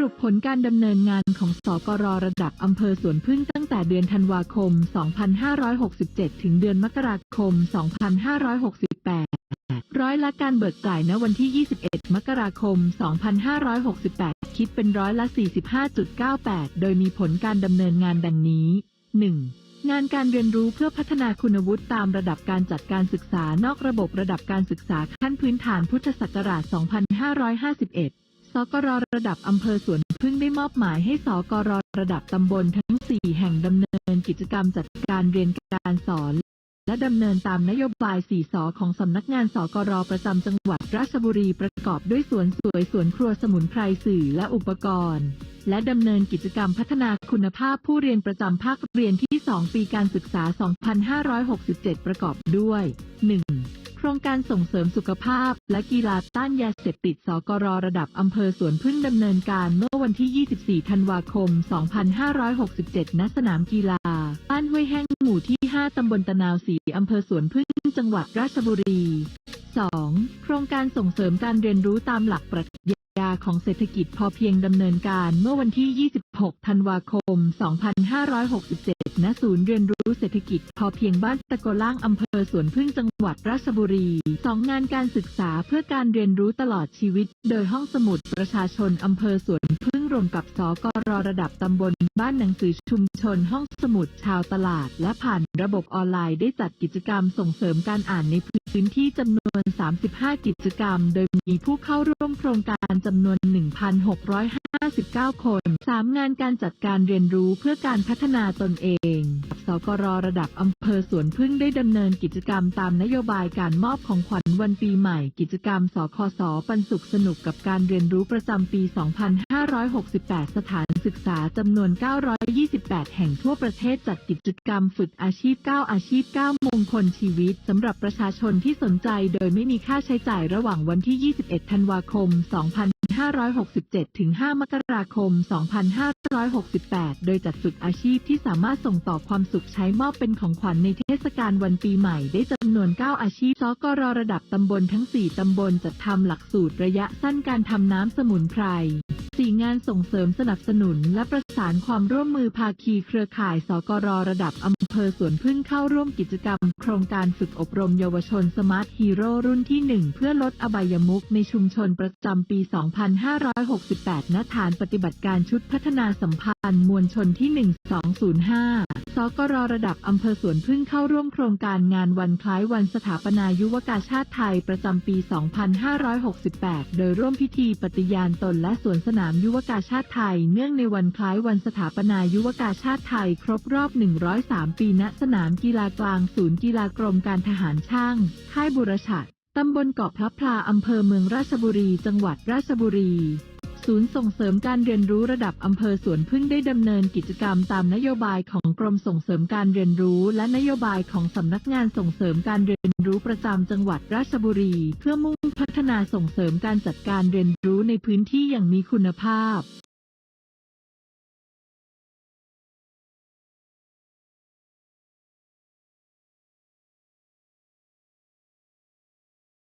รุปผลการดำเนินงานของสกรระดับอำเภอสวนพึ่งตั้งแต่เดือนธันวาคม 2567 ถึงเดือนมกราคม 2568 ร้อยละการเบิกจ่ายณวันที่ 21 มกราคม 2568 คิดเป็นร้อยละ 45.98 โดยมีผลการดำเนินงานดังนี้ 1. งานการเรียนรู้เพื่อพัฒนาคุณวุฒิตามระดับการจัดการศึกษานอกระบบระดับการศึกษาขั้นพื้นฐานพุทธศักราช 2551 สกรระดับอำเภอสวนพึ่งได้มอบหมายให้สกรระดับตำบลทั้ง 4 แห่งดำเนินกิจกรรมจัดการเรียนการสอน และดำเนินตามนโยบาย 4สอของสำนักงานสกรประจำจังหวัดราชบุรีประกอบด้วยสวนสวยสวนครัวสมุนไพรสื่อและอุปกรณ์ และดำเนินกิจกรรมพัฒนาคุณภาพผู้เรียนประจำภาคเรียนที่ 2 ปีการศึกษา 2567 ประกอบด้วย 1. โครงการส่งเสริมสุขภาพ และกีฬาต้านยาเสพติด สกรระดับอำเภอสวนพึ่งดำเนินการเมื่อวันที่ 24 ธันวาคม 2567 ณ สนามกีฬา บ้านห้วยแห้งหมู่ที่ 5 ตำบลตะนาวศรีอำเภอสวนพึ่ง จังหวัดราชบุรี 2. โครงการส่งเสริมการเรียนรู้ตามหลักปรัชญา ของเศรษฐกิจพอเพียงดำเนินการเมื่อวันที่ 26 ธันวาคม 2567 ณ ศูนย์เรียนรู้เศรษฐกิจพอเพียงบ้านตะโกล่างอำเภอสวนพึ่งจังหวัดราชบุรี2งานการศึกษาเพื่อการเรียนรู้ตลอดชีวิต โดยห้องสมุดประชาชนอำเภอสวนพึ่ง รวมกับสกรระดับตำบลบ้านหนังสือชุมชนห้องสมุดชาวตลาด และผ่านระบบออนไลน์ได้จัดกิจกรรมส่งเสริมการอ่านในพื้นที่จำนวน 35 กิจกรรม โดยมีผู้เข้าร่วมโครงการจำนวน 1,659 คน 3 งานการจัดการเรียนรู้เพื่อการพัฒนาตนเองสกรระดับอำเภอสวนพึ่งได้ดำเนินกิจกรรมตามนโยบายการมอบของขวัญวันปีใหม่ กิจกรรมสคสปันสุขสนุกกับการเรียนรู้ประจำปี 2568 สถานศึกษาจำนวน 928 แห่งทั่วประเทศจัดกิจกรรมฝึกอาชีพ 9 อาชีพ 9 มงคลชีวิตสำหรับประชาชนที่สนใจโดยไม่มีค่าใช้จ่ายระหว่างวันที่ 21 ธันวาคม 2 5 2567 ถึง 5 มกราคม 2568 โดยจัดฝึกอาชีพที่สามารถส่งต่อความสุขใช้มอบเป็นของขวัญในเทศกาลวันปีใหม่ได้จำนวน 9 อาชีพสกรระดับตำบลทั้ง 4 ตำบลจัดทำหลักสูตรระยะสั้นการทำน้ำสมุนไพร4งานส่งเสริมสนับสนุนและประสานความร่วมมือภาคีเครือข่ายสกรระดับอำเภอสวนพึ่งเข้าร่วมกิจกรรม โครงการฝึกอบรมเยาวชนสมาร์ทฮีโร่รุ่นที่ 1 เพื่อลดอบายมุขในชุมชนประจำปี 2568 ณ ฐานปฏิบัติการชุดพัฒนาสัมพันธ์ มวลชนที่ 1205 สกรระดับอำเภอสวนพึ่งเข้าร่วมโครงการงานวันคล้ายวันสถาปนายุวกาชาติไทยประจำปี 2568 โดยร่วมพิธีปฏิญาณตนและสวนสนามยุวกาชาติไทย เนื่องในวันคล้ายวันสถาปนายุวกาชาติไทยครบรอบ 103 ปีีณสนามกีฬากลางศูนย์กีฬากรมการทหารช่าง ค่ายบุรชัดตำบลเกาะพลับพลาอำเภอเมืองราชบุรี จังหวัดราชบุรี ศูนย์ส่งเสริมการเรียนรู้ระดับอำเภอสวนพึ่งได้ดำเนินกิจกรรมตามนโยบายของกรมส่งเสริมการเรียนรู้ และนโยบายของสำนักงานส่งเสริมการเรียนรู้ประจำจังหวัดราชบุรี เพื่อมุ่งพัฒนาส่งเสริมการจัดการเรียนรู้ในพื้นที่อย่างมีคุณภาพ